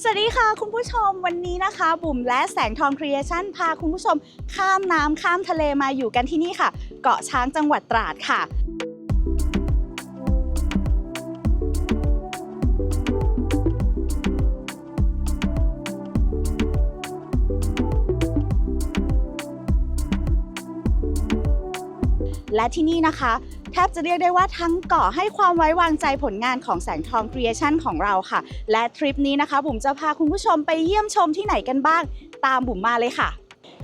สวัสดีค่ะคุณผู้ชมวันนี้นะคะ บุ๋มและแสงทองครีเอชั่นพาคุณผู้ชมข้ามน้ำข้ามทะเลมาอยู่กันที่นี่ค่ะ เกาะช้างจังหวัดตราดค่ะ และที่นี่นะคะ แทบจะเรียกได้ว่าทั้งเกาะให้ความไว้วางใจผลงานของแสงทองครีเอชั่นของเราค่ะ และทริปนี้นะคะบุ๋มจะพาคุณผู้ชมไปเยี่ยมชมที่ไหนกันบ้าง ตามบุ๋มมาเลยค่ะ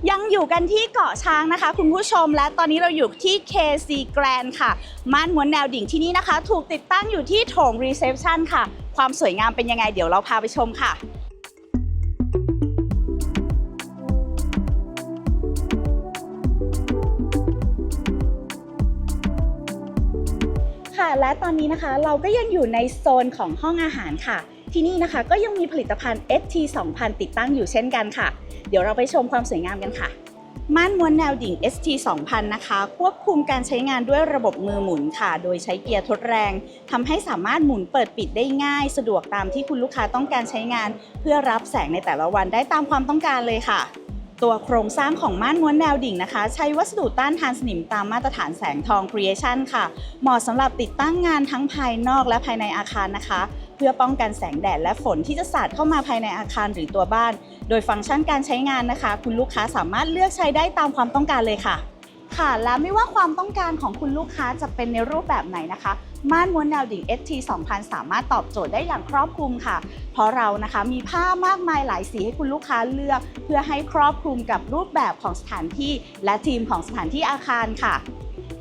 ยังอยู่กันที่เกาะช้างนะคะ คุณผู้ชมและตอนนี้เราอยู่ที่ KC Grand ค่ะม่านม้วนแนวดิ่งที่นี่นะคะ ถูกติดตั้งอยู่ที่โถงรีเซพชันค่ะ ความสวยงามเป็นยังไงเดี๋ยวเราพาไปชมค่ะ และตอนนี้นะคะเราก็ยังอยู่ในโซนของห้องอาหารค่ะ ที่นี่นะคะก็ยังมีผลิตภัณฑ์ ST 2000 ติดตั้งอยู่เช่นกันค่ะ เดี๋ยวเราไปชมความสวยงามกันค่ะ ม่านม้วนแนวดิ่ง ST 2000 นะคะ ควบคุมการใช้งานด้วยระบบมือหมุนค่ะ โดยใช้เกียร์ทดแรงทำให้สามารถหมุนเปิดปิดได้ง่าย สะดวกตามที่คุณลูกค้าต้องการใช้งาน เพื่อรับแสงในแต่ละวันได้ตามความต้องการเลยค่ะ ตัวโครงสร้างของม่านม้วนแนวดิ่งนะคะ ใช้วัสดุต้านทานสนิมตามมาตรฐานแสงทองครีเอชันค่ะ เหมาะสำหรับติดตั้งงานทั้งภายนอกและภายในอาคารนะคะ เพื่อป้องกันแสงแดดและฝนที่จะสาดเข้ามาภายในอาคารหรือตัวบ้าน โดยฟังก์ชันการใช้งานนะคะ คุณลูกค้าสามารถเลือกใช้ได้ตามความต้องการเลยค่ะ ค่ะและไม่ว่าความต้องการของคุณลูกค้าจะเป็นในรูปแบบไหนนะคะ ม่านม้วนแนวดิ่ง ST 2000 สามารถตอบโจทย์ได้อย่างครอบคลุมค่ะ เพราะเรานะคะมีผ้ามากมายหลายสีให้คุณลูกค้าเลือก เพื่อให้ครอบคลุมกับรูปแบบของสถานที่ และทีมของสถานที่อาคารค่ะ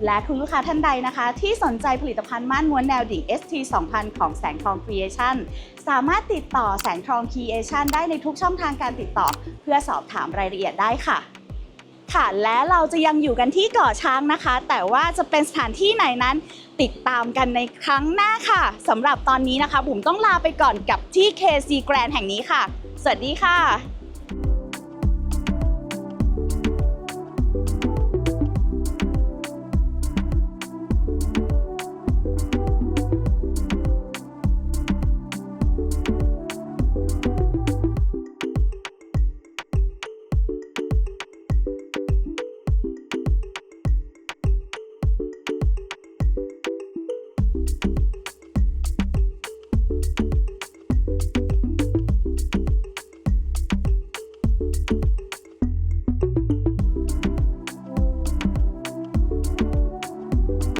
และคุณลูกค้าท่านใดนะคะ ที่สนใจผลิตภัณฑ์ม่านม้วนแนวดิ่ง ST 2000 ของแสงทอง Creation สามารถติดต่อแสงทอง Creation ได้ในทุกช่องทางการติดต่อ เพื่อสอบถามรายละเอียดได้ค่ะ ค่ะ และเราจะยังอยู่กันที่เกาะช้างนะคะ แต่ว่าจะเป็นสถานที่ไหนนั้นติดตามกันในครั้งหน้าค่ะสำหรับตอนนี้นะคะบุ๋มต้องลาไปก่อนกับที่ KC Grand แห่งนี้ค่ะ สวัสดีค่ะ